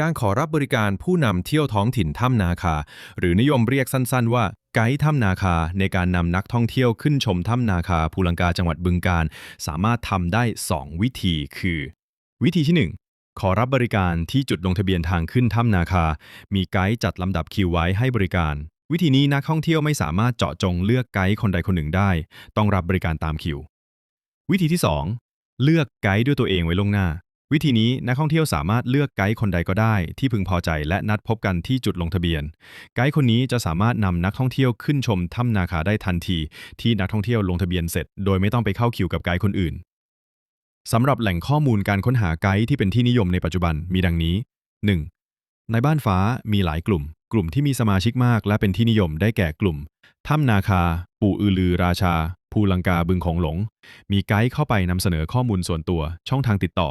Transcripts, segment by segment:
การขอรับบริการผู้นำเที่ยวท้องถิ่นถ้ำนาคา หรือนิยมเรียกสั้นๆว่าไกด์ถ้ำนาคาในการนำนักท่องเที่ยวขึ้นชมถ้ำนาคาภูลังกาจังหวัดบึงกาฬสามารถทำได้ 2 วิธีคือ วิธีที่ 1ขอรับบริการที่จุดลงทะเบียนทางขึ้นถ้ำนาคา มีไกด์จัดลำดับคิวไว้ให้บริการ วิธีนี้นักท่องเที่ยวไม่สามารถเจาะจงเลือกไกด์คนใดคนหนึ่งได้ ต้องรับบริการตามคิว วิธีที่ 2 เลือกไกด์ด้วยตัวเองไว้ล่วงหน้า วิธีนี้นักท่องเที่ยวสามารถเลือกไกด์คนใดก็ได้ ที่พึงพอใจและนัดพบกันที่จุดลงทะเบียน ไกด์คนนี้จะสามารถนำนักท่องเที่ยวขึ้นชมถ้ำนาคาได้ทันที ที่นักท่องเที่ยวลงทะเบียนเสร็จ โดยไม่ต้องไปเข้าคิวกับไกด์คนอื่นสำหรับแหล่งข้อมูลการค้นหาไกด์ที่เป็นที่นิยมในปัจจุบันมีดังนี้ 1. ในบ้านฟ้ามีหลายกลุ่ม กลุ่มที่มีสมาชิกมากและเป็นที่นิยมได้แก่กลุ่มถ้ำนาคา ปู่อือลือราชา ภูลังกาบึงของหลง มีไกด์เข้าไปนำเสนอข้อมูลส่วนตัว ช่องทางติดต่อ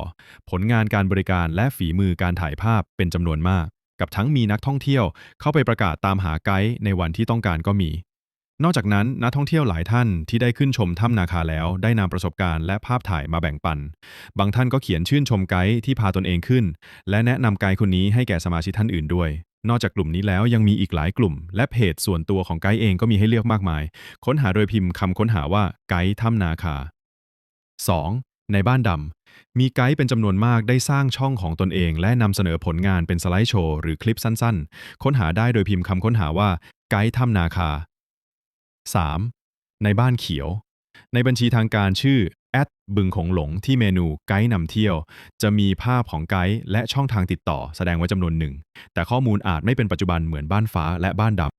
ผลงานการบริการและฝีมือการถ่ายภาพเป็นจำนวนมาก กับทั้งมีนักท่องเที่ยวเข้าไปประกาศตามหาไกด์ในวันที่ต้องการก็มี นอกจากนั้นนักท่องเที่ยวหลายท่านที่ได้ขึ้นชมถ้ำนาคาแล้วได้นำประสบการณ์และภาพถ่ายมาแบ่งปัน บางท่านก็เขียนชื่นชมไกด์ที่พาตนเองขึ้น และแนะนำไกด์คนนี้ให้แก่สมาชิกท่านอื่นด้วย นอกจากกลุ่มนี้แล้วยังมีอีกหลายกลุ่ม และเพจส่วนตัวของไกด์เองก็มีให้เลือกมากมาย ค้นหาโดยพิมพ์คำค้นหาว่าไกด์ถ้ำนาคา 2. ในบ้านดำ มีไกด์เป็นจำนวนมากได้สร้างช่องของตนเอง และนำเสนอผลงานเป็นสไลด์โชว์หรือคลิปสั้นๆ ค้นหาได้โดยพิมพ์คำค้นหาว่าไกด์ถ้ำนาคา 3. ในบ้านเขียว ในบัญชีทางการชื่อ บึงของหลงที่เมนูไกด์นำเที่ยว จะมีภาพของไกด์และช่องทางติดต่อแสดงไว้จำนวนหนึ่ง แต่ข้อมูลอาจไม่เป็นปัจจุบันเหมือนบ้านฟ้าและบ้านด